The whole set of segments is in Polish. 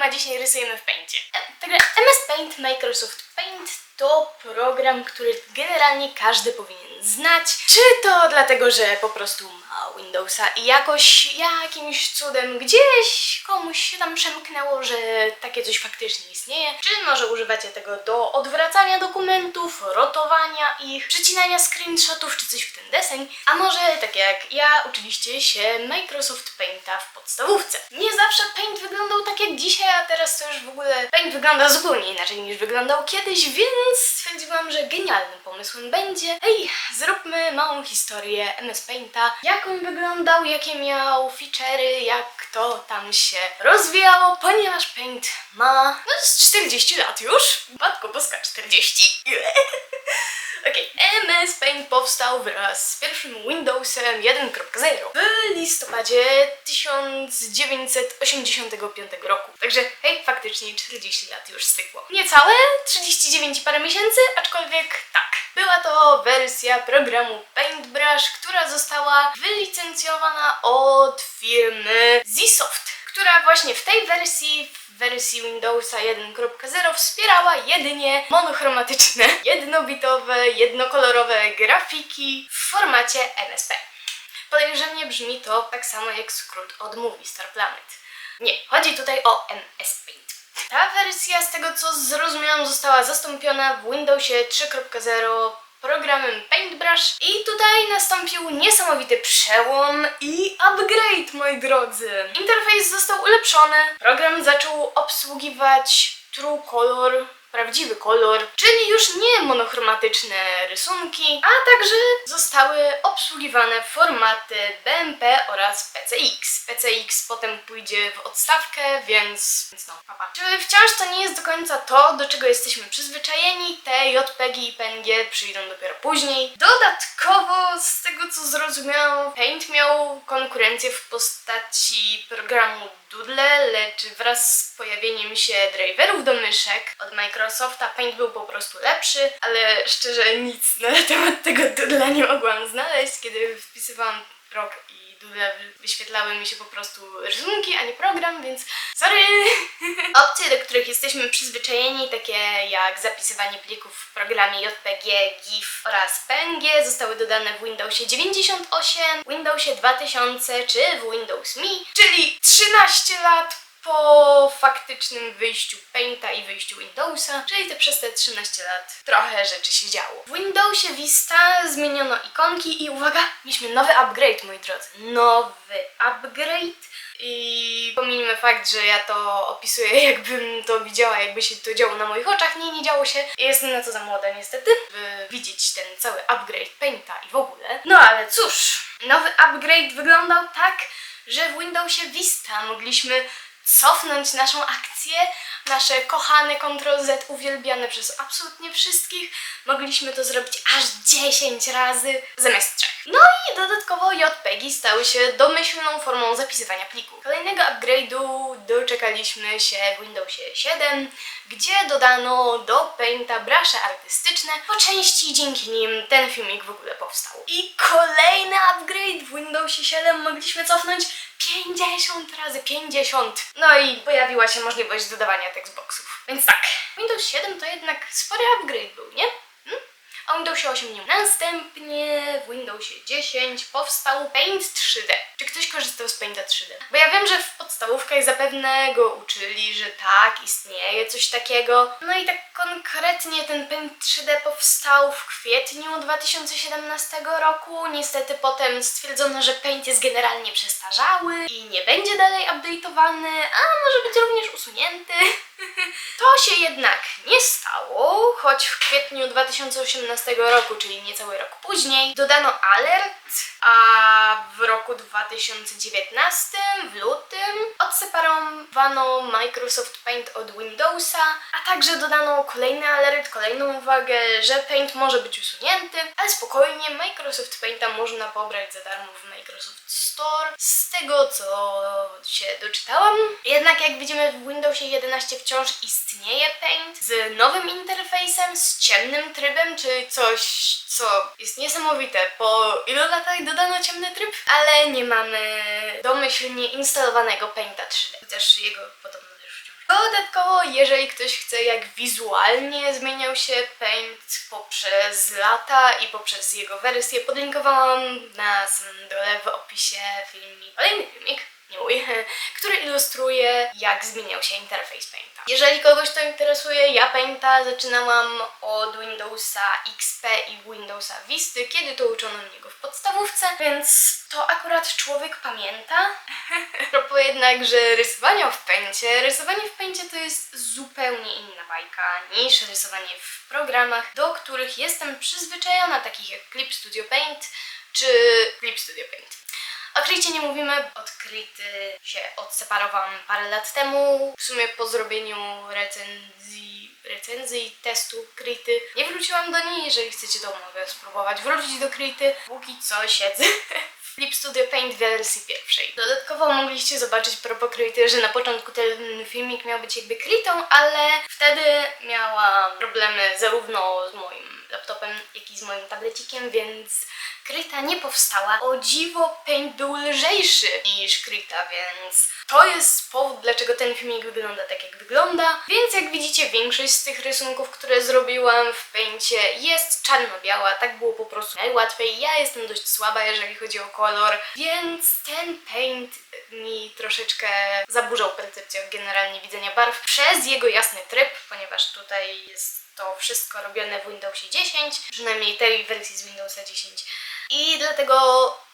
program, a dzisiaj rysujemy w Paintie. Także MS Paint, Microsoft Paint to program, który generalnie każdy powinien znać. Czy to dlatego, że po prostu ma Windowsa i jakoś jakimś cudem gdzieś komuś się tam przemknęło, że takie coś faktycznie istnieje. Czy może używacie tego do odwracania dokumentów, rotowania ich, przycinania screenshotów, czy coś w ten deseń. A może tak jak ja uczyliście się Microsoft Painta w podstawówce. Nie zawsze Paint wyglądał tak jak dzisiaj, a teraz to już w ogóle Paint wygląda zupełnie inaczej niż wyglądał kiedyś, więc stwierdziłam, że genialnym pomysłem będzie Ej, zróbmy małą historię MS Painta, jak wyglądał, jakie miał feature'y, jak to tam się rozwijało, ponieważ Paint ma no z 40 lat już. Matko boska, 40. Okej, MS Paint powstał wraz z pierwszym Windowsem 1.0 w listopadzie 1985 roku. Także hej, faktycznie 40 lat już stykło. Niecałe 39 i parę miesięcy, aczkolwiek tak. Była to wersja programu Paintbrush, która została wylicencjonowana od firmy Zsoft która właśnie w tej wersji, w wersji Windowsa 1.0 wspierała jedynie monochromatyczne, jednobitowe, jednokolorowe grafiki w formacie MSP. Podejrzanie brzmi to tak samo jak skrót od Movie Star Planet. Nie, chodzi tutaj o MS Paint. Ta wersja, z tego co zrozumiałam, została zastąpiona w Windowsie 3.0 programem Paintbrush. I tutaj nastąpił niesamowity przełom i upgrade, moi drodzy. Interfejs został ulepszony, program zaczął obsługiwać True Color, prawdziwy kolor, czyli już nie monochromatyczne rysunki, a także zostały obsługiwane formaty BMP oraz PCX. PCX potem pójdzie w odstawkę, więc, więc no, papa. Czy wciąż to nie jest do końca to, do czego jesteśmy przyzwyczajeni? Te JPG i PNG przyjdą dopiero później. Dodatkowo, z tego co zrozumiałam, Paint miał konkurencję w postaci programu Doodle, lecz wraz z pojawieniem się driverów do myszek. Od Microsofta Paint był po prostu lepszy, ale szczerze nic na temat tego Doodle'a nie mogłam znaleźć, kiedy wpisywałam rok wyświetlały mi się po prostu rysunki, a nie program, więc sorry! Opcje, do których jesteśmy przyzwyczajeni, takie jak zapisywanie plików w programie JPG, GIF oraz PNG zostały dodane w Windowsie 98, Windowsie 2000 czy w Windows Me, czyli 13 lat po faktycznym wyjściu Painta i wyjściu Windowsa, czyli te przez te 13 lat trochę rzeczy się działo. W Windowsie Vista zmieniono ikonki i uwaga, mieliśmy nowy upgrade, moi drodzy. Nowy upgrade. I pominijmy fakt, że ja to opisuję, jakbym to widziała, jakby się to działo na moich oczach. Nie, nie działo się. Jestem na to za młoda niestety, by widzieć ten cały upgrade Painta i w ogóle. No ale cóż, nowy upgrade wyglądał tak, że w Windowsie Vista mogliśmy cofnąć naszą akcję, nasze kochane Ctrl-Z uwielbiane przez absolutnie wszystkich. Mogliśmy to zrobić aż 10 razy zamiast 3. No i dodatkowo JPEGi stały się domyślną formą zapisywania pliku. Kolejnego upgrade'u doczekaliśmy się w Windowsie 7, gdzie dodano do Painta brasze artystyczne, po części dzięki nim ten filmik w ogóle powstał. I kolejny upgrade w Windowsie 7 mogliśmy cofnąć 50 razy 50. No i pojawiła się możliwość dodawania textboxów. Więc tak, Windows 7 to jednak spory upgrade był, nie? A Windowsie 8 nie. Następnie w Windowsie 10 powstał Paint 3D. Czy ktoś korzystał z Painta 3D? Bo ja wiem, że w podstawówkach zapewne go uczyli, że tak, istnieje coś takiego. No i tak konkretnie ten Paint 3D powstał w kwietniu 2017 roku. Niestety potem stwierdzono, że Paint jest generalnie przestarzały i nie będzie dalej update'owany, a może być również usunięty. To się jednak nie stało, choć w kwietniu 2018 roku, czyli niecały rok później, dodano alert, a w roku 2019, w lutym, odseparowano Microsoft Paint od Windowsa, a także dodano kolejny alert, kolejną uwagę, że Paint może być usunięty, ale spokojnie, Microsoft Painta można pobrać za darmo w Microsoft Store. Z tego co się doczytałam, jednak jak widzimy w Windowsie 11 wciąż istnieje Paint z nowym interfejsem, z ciemnym trybem, czy coś, co jest niesamowite. Po ilu latach dodano ciemny tryb? Ale nie mamy domyślnie instalowanego Painta 3D. Chociaż jego podobno Dodatkowo, jeżeli ktoś chce, jak wizualnie zmieniał się Paint poprzez lata i poprzez jego wersję, podlinkowałam na samym dole w opisie filmik, kolejny filmik, mój, który ilustruje, jak zmieniał się interfejs Painta. Jeżeli kogoś to interesuje, ja Painta zaczynałam od Windowsa XP i Windowsa Visty, kiedy to uczono mnie go w podstawówce, więc to akurat człowiek pamięta. Propos jednak, że rysowanie w Paincie, rysowanie w Paincie to jest zupełnie inna bajka niż rysowanie w programach, do których jestem przyzwyczajona, takich jak Clip Studio Paint czy Clip Studio Paint. O Krycie nie mówimy, od Kryty się odseparowałam parę lat temu. W sumie po zrobieniu recenzji, recenzji testu Kryty nie wróciłam do niej. Jeżeli chcecie, to mogę spróbować wrócić do Kryty. Póki co siedzę Flip Studio Paint w wersji pierwszej. Dodatkowo mogliście zobaczyć propos Kryty, że na początku ten filmik miał być jakby Krytą, ale wtedy miałam problemy zarówno z moim laptopem, jak i z moim tablecikiem, więc Kryta nie powstała. O dziwo, Paint był lżejszy niż Kryta, więc to jest powód, dlaczego ten filmik wygląda tak, jak wygląda. Więc jak widzicie, większość z tych rysunków, które zrobiłam w Paincie jest czarno-biała. Tak było po prostu najłatwiej. Ja jestem dość słaba, jeżeli chodzi o kolor, więc ten Paint mi troszeczkę zaburzał percepcję generalnie widzenia barw przez jego jasny tryb, ponieważ tutaj jest to wszystko robione w Windowsie 10, przynajmniej tej wersji z Windowsa 10. I dlatego,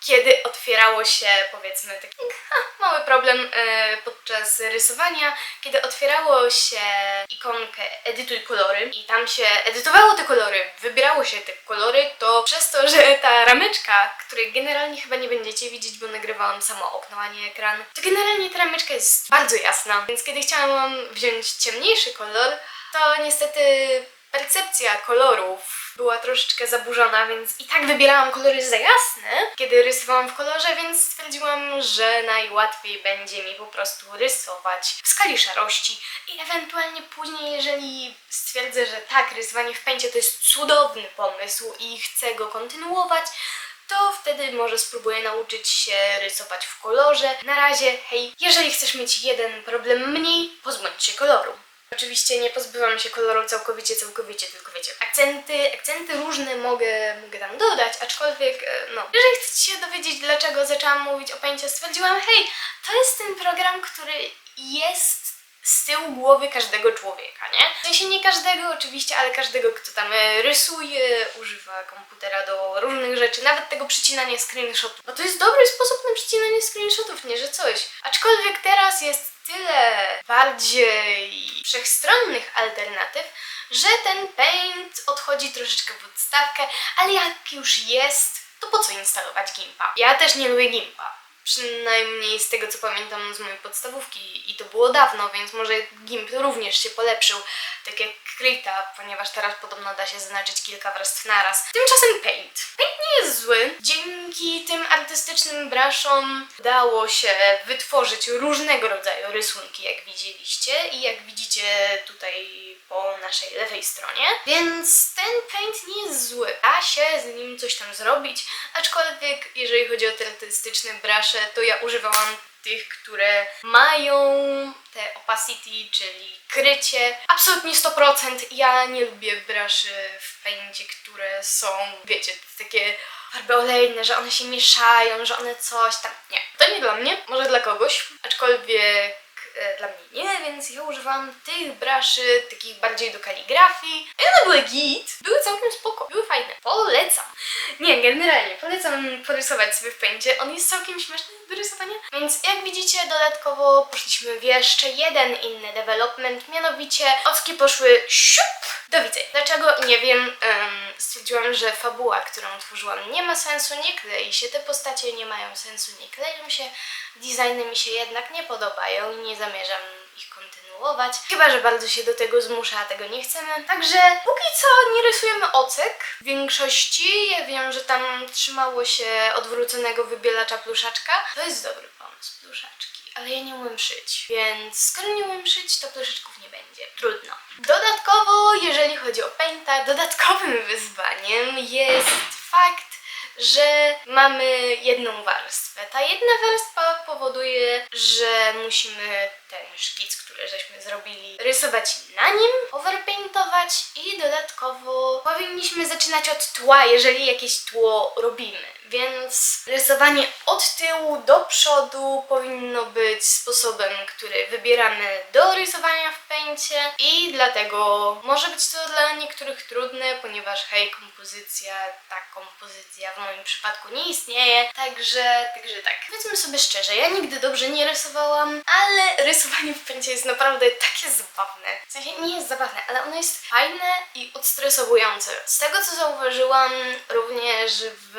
kiedy otwierało się, powiedzmy, taki ha, mały problem e, podczas rysowania, kiedy otwierało się ikonkę edytuj kolory i tam się edytowało te kolory, wybierało się te kolory, to przez to, że ta rameczka, której generalnie chyba nie będziecie widzieć, bo nagrywałam samo okno, a nie ekran, to generalnie ta rameczka jest bardzo jasna, więc kiedy chciałam wziąć ciemniejszy kolor, to niestety percepcja kolorów była troszeczkę zaburzona, więc i tak wybierałam kolory za jasne, kiedy rysowałam w kolorze, więc stwierdziłam, że najłatwiej będzie mi po prostu rysować w skali szarości i ewentualnie później, jeżeli stwierdzę, że tak, rysowanie w pęcie to jest cudowny pomysł i chcę go kontynuować, to wtedy może spróbuję nauczyć się rysować w kolorze. Na razie, hej, jeżeli chcesz mieć jeden problem mniej, pozbądź się koloru. Oczywiście nie pozbywam się koloru całkowicie, całkowicie, tylko wiecie, akcenty, akcenty różne mogę, mogę tam dodać, aczkolwiek, e, no, jeżeli chcecie się dowiedzieć, dlaczego zaczęłam mówić o pęcie, stwierdziłam, hej, to jest ten program, który jest z tyłu głowy każdego człowieka, nie? W sensie nie każdego oczywiście, ale każdego, kto tam e, rysuje, używa komputera do różnych rzeczy, nawet tego przycinania screenshotów. Bo to jest dobry sposób na przycinanie screenshotów, nie że coś. Aczkolwiek teraz jest tyle bardziej wszechstronnych alternatyw, że ten Paint odchodzi troszeczkę w odstawkę, ale jak już jest, to po co instalować Gimpa? Ja też nie lubię Gimpa. Przynajmniej z tego co pamiętam z mojej podstawówki i to było dawno, więc może GIMP również się polepszył, tak jak Krita, ponieważ teraz podobno da się zaznaczyć kilka warstw naraz. Tymczasem Paint. Paint nie jest zły. Dzięki tym artystycznym brushom udało się wytworzyć różnego rodzaju rysunki, jak widzieliście i jak widzicie tutaj po naszej lewej stronie. Więc ten Paint nie jest zły. Da się z nim coś tam zrobić, aczkolwiek jeżeli chodzi o te artystyczne brusze, to ja używałam tych, które mają te opacity, czyli krycie. Absolutnie 100%. Ja nie lubię bruszy w paincie, które są, wiecie, takie farby olejne, że one się mieszają, że one coś tam. Nie, to nie dla mnie, może dla kogoś, aczkolwiek dla mnie nie, więc ja używałam tych braszy, takich bardziej do kaligrafii. I one były git, były całkiem spoko, były fajne. Polecam. Nie, generalnie polecam porysować sobie w pędzie. On jest całkiem śmieszny do rysowania. Więc jak widzicie, dodatkowo poszliśmy w jeszcze jeden inny development, mianowicie ocki poszły siup do widzenia. Dlaczego? Nie wiem. Em, stwierdziłam, że fabuła, którą tworzyłam nie ma sensu, nie klei się. Te postacie nie mają sensu, nie kleją się. Designy mi się jednak nie podobają i nie zamierzam ich kontynuować. Chyba, że bardzo się do tego zmusza, a tego nie chcemy. Także póki co nie rysujemy ocek w większości. Ja wiem, że tam trzymało się odwróconego wybielacza pluszaczka. To jest dobry pomysł, pluszaczki. Ale ja nie umiem szyć, więc skoro nie umiem szyć, to pluszeczków nie będzie. Trudno. Dodatkowo, jeżeli chodzi o Painta, dodatkowym wyzwaniem jest fakt, że mamy jedną warstwę. Ta jedna warstwa powoduje, że musimy ten szkic, który żeśmy zrobili, rysować na nim, overpaintować i dodatkowo powinniśmy zaczynać od tła, jeżeli jakieś tło robimy. Więc rysowanie od tyłu do przodu powinno być sposobem, który wybieramy do rysowania w pęcie i dlatego może być to dla niektórych trudne, ponieważ hej, kompozycja, ta kompozycja w moim przypadku nie istnieje, także, także tak. Powiedzmy sobie szczerze, ja nigdy dobrze nie rysowałam, ale rysowanie w pęcie jest naprawdę takie zabawne. W sensie nie jest zabawne, ale ono jest fajne i odstresowujące. Z tego co zauważyłam również w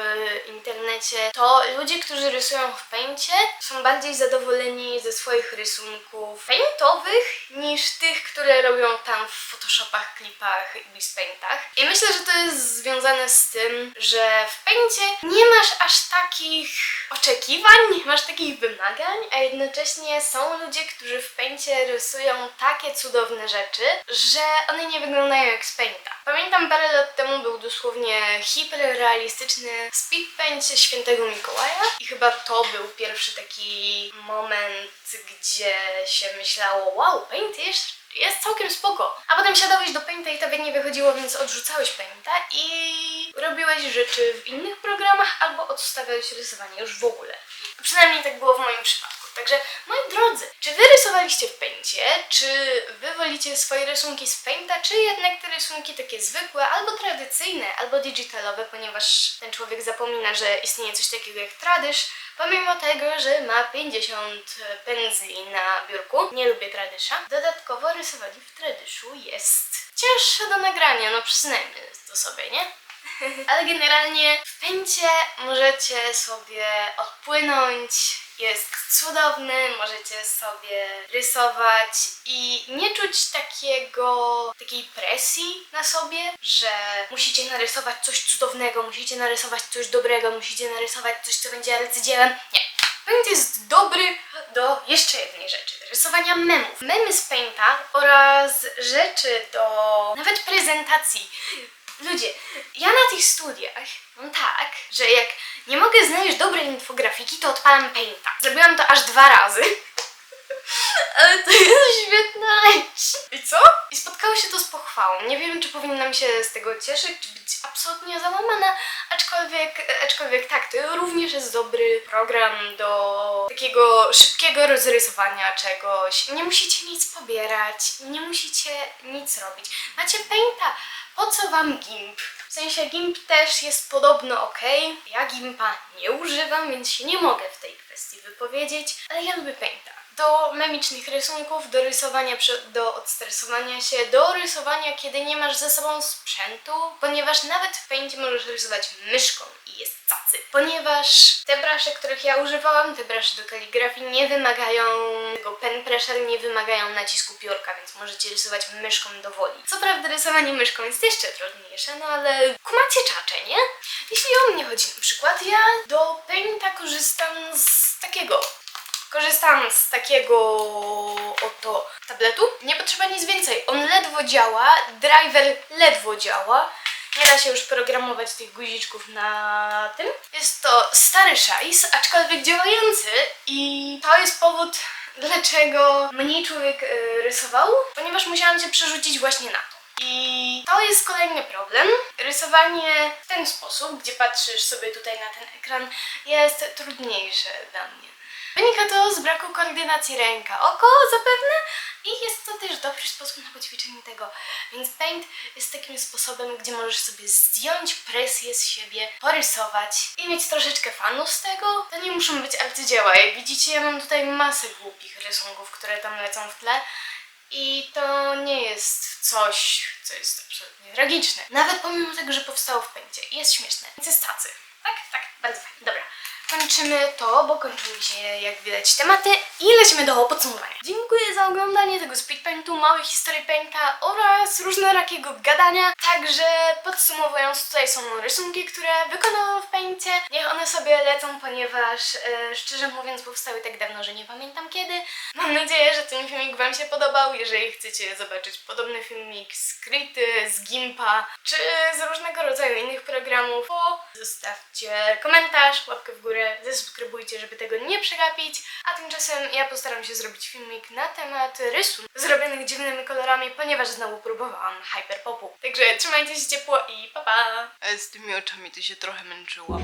internecie, to ludzie, którzy rysują w pęcie są bardziej zadowoleni ze swoich rysunków paintowych niż tych, które robią tam w Photoshopach, klipach i Paintach. I myślę, że to jest związane z tym, że w pęcie nie masz aż takich oczekiwań, nie masz takich wymagań, a jednocześnie są ludzie, którzy w pęcie rysują takie cudowne rzeczy, że one nie wyglądają jak z painta. Pamiętam parę lat temu był dosłownie hiperrealistyczny speed paint świętego Mikołaja i chyba to był pierwszy taki moment, gdzie się myślało, wow, paint jest jest całkiem spoko. A potem siadałeś do Painta i tobie nie wychodziło, więc odrzucałeś Painta i robiłeś rzeczy w innych programach albo odstawiałeś rysowanie już w ogóle. Przynajmniej tak było w moim przypadku. Także moi drodzy, czy wy rysowaliście w Paincie? Czy wy wolicie swoje rysunki z Painta, czy jednak te rysunki takie zwykłe, albo tradycyjne, albo digitalowe, ponieważ ten człowiek zapomina, że istnieje coś takiego jak tradysz, Pomimo tego, że ma 50 pędzli na biurku, nie lubię tradysza, dodatkowo rysowanie w tradyszu jest cięższe do nagrania, no przyznajmy to sobie, nie? Ale generalnie w pęcie możecie sobie odpłynąć, jest cudowny, możecie sobie rysować i nie czuć takiego, takiej presji na sobie, że musicie narysować coś cudownego, musicie narysować coś dobrego, musicie narysować coś, co będzie arcydziełem. Nie. Paint jest dobry do jeszcze jednej rzeczy, rysowania memów. Memy z Painta oraz rzeczy do nawet prezentacji. Ludzie, ja na tych studiach mam tak, że jak nie mogę znaleźć dobrej infografiki, to odpalam Painta. Zrobiłam to aż dwa razy. Ale to jest świetna rzecz. I co? I spotkało się to z pochwałą. Nie wiem, czy powinnam się z tego cieszyć, czy być absolutnie załamana, aczkolwiek, aczkolwiek tak, to również jest dobry program do takiego szybkiego rozrysowania czegoś. Nie musicie nic pobierać, nie musicie nic robić. Macie Painta, po co wam GIMP? W sensie GIMP też jest podobno ok. Ja GIMPa nie używam, więc się nie mogę w tej kwestii wypowiedzieć, ale ja lubię Painta. Do memicznych rysunków, do rysowania, do odstresowania się, do rysowania, kiedy nie masz ze sobą sprzętu, ponieważ nawet w Paincie możesz rysować myszką i jest cacy. Ponieważ te brasze, których ja używałam, te brasze do kaligrafii nie wymagają tego pen pressure, nie wymagają nacisku piórka, więc możecie rysować myszką do woli. Co prawda rysowanie myszką jest jeszcze trudniejsze, no ale kumacie czacze, nie? Jeśli o mnie chodzi na przykład, ja do Painta korzystam z takiego Korzystam z takiego oto tabletu. Nie potrzeba nic więcej. On ledwo działa, driver ledwo działa. Nie da się już programować tych guziczków na tym. Jest to stary szajs, aczkolwiek działający i to jest powód, dlaczego mniej człowiek y, rysował, ponieważ musiałam się przerzucić właśnie na to. I to jest kolejny problem. Rysowanie w ten sposób, gdzie patrzysz sobie tutaj na ten ekran, jest trudniejsze dla mnie. Wynika to z braku koordynacji ręka-oko zapewne i jest to też dobry sposób na poćwiczenie tego. Więc paint jest takim sposobem, gdzie możesz sobie zdjąć presję z siebie, porysować i mieć troszeczkę fanów z tego. To nie muszą być arcydzieła. Jak widzicie, ja mam tutaj masę głupich rysunków, które tam lecą w tle. I to nie jest coś, co jest absolutnie tragiczne. Nawet pomimo tego, że powstało w pęcie. I jest śmieszne. Więc jest tacy. Tak, tak, bardzo fajnie. Dobra. Kończymy to, bo kończą mi się, jak widać, tematy i lecimy do podsumowania. Dziękuję za oglądanie tego speedpaintu, małej historii painta oraz różnorakiego gadania. Także podsumowując, tutaj są rysunki, które wykonałam w paincie. Niech one sobie lecą, ponieważ e, szczerze mówiąc powstały tak dawno, że nie pamiętam kiedy. Mam nadzieję, że ten filmik Wam się podobał. Jeżeli chcecie zobaczyć podobny filmik z Krity, z Gimpa, czy z różnego rodzaju innych programów, to zostawcie komentarz, łapkę w górę górę, zasubskrybujcie, żeby tego nie przegapić. A tymczasem ja postaram się zrobić filmik na temat rysunków zrobionych dziwnymi kolorami, ponieważ znowu próbowałam hyperpopu. Także trzymajcie się ciepło i pa pa! Ale z tymi oczami ty się trochę męczyłam.